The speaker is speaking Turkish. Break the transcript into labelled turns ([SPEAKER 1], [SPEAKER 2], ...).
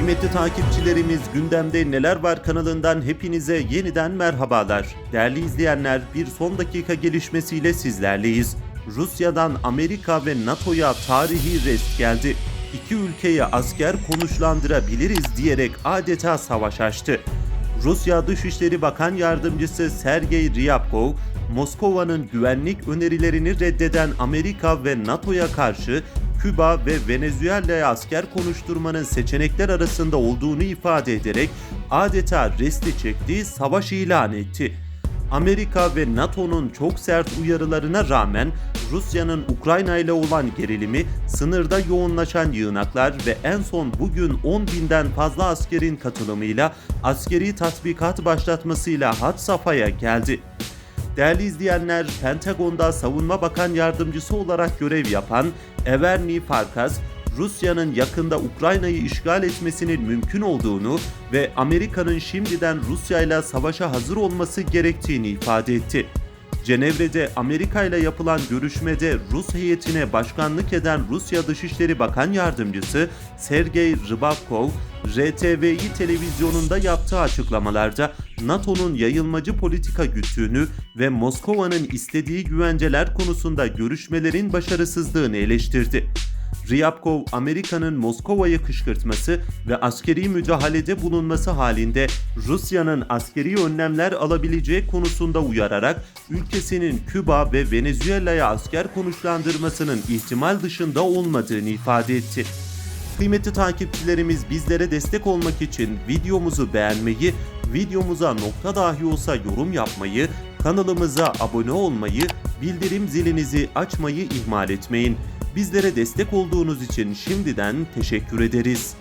[SPEAKER 1] Kıymetli takipçilerimiz gündemde neler var kanalından hepinize yeniden merhabalar. Değerli izleyenler bir son dakika gelişmesiyle sizlerleyiz. Rusya'dan Amerika ve NATO'ya tarihi rest geldi. İki ülkeye asker konuşlandırabiliriz diyerek adeta savaş açtı. Rusya Dışişleri Bakan Yardımcısı Sergey Ryabkov, Moskova'nın güvenlik önerilerini reddeden Amerika ve NATO'ya karşı Küba ve Venezuela'ya asker konuşturmanın seçenekler arasında olduğunu ifade ederek adeta resti çektiği savaş ilan etti. Amerika ve NATO'nun çok sert uyarılarına rağmen Rusya'nın Ukrayna ile olan gerilimi, sınırda yoğunlaşan yığınaklar ve en son bugün 10 binden fazla askerin katılımıyla askeri tatbikat başlatmasıyla had safhaya geldi. Değerli izleyenler, Pentagon'da Savunma Bakan Yardımcısı olarak görev yapan Everny Farkas, Rusya'nın yakında Ukrayna'yı işgal etmesinin mümkün olduğunu ve Amerika'nın şimdiden Rusya ile savaşa hazır olması gerektiğini ifade etti. Cenevre'de Amerika ile yapılan görüşmede Rus heyetine başkanlık eden Rusya Dışişleri Bakan Yardımcısı Sergey Rybakov, RTVI televizyonunda yaptığı açıklamalarda NATO'nun yayılmacı politika güttüğünü ve Moskova'nın istediği güvenceler konusunda görüşmelerin başarısızlığını eleştirdi. Ryabkov, Amerika'nın Moskova'yı kışkırtması ve askeri müdahalede bulunması halinde Rusya'nın askeri önlemler alabileceği konusunda uyararak ülkesinin Küba ve Venezuela'ya asker konuşlandırmasının ihtimal dışında olmadığını ifade etti. Kıymetli takipçilerimiz bizlere destek olmak için videomuzu beğenmeyi, videomuza nokta dahi olsa yorum yapmayı, kanalımıza abone olmayı, bildirim zilinizi açmayı ihmal etmeyin. Bizlere destek olduğunuz için şimdiden teşekkür ederiz.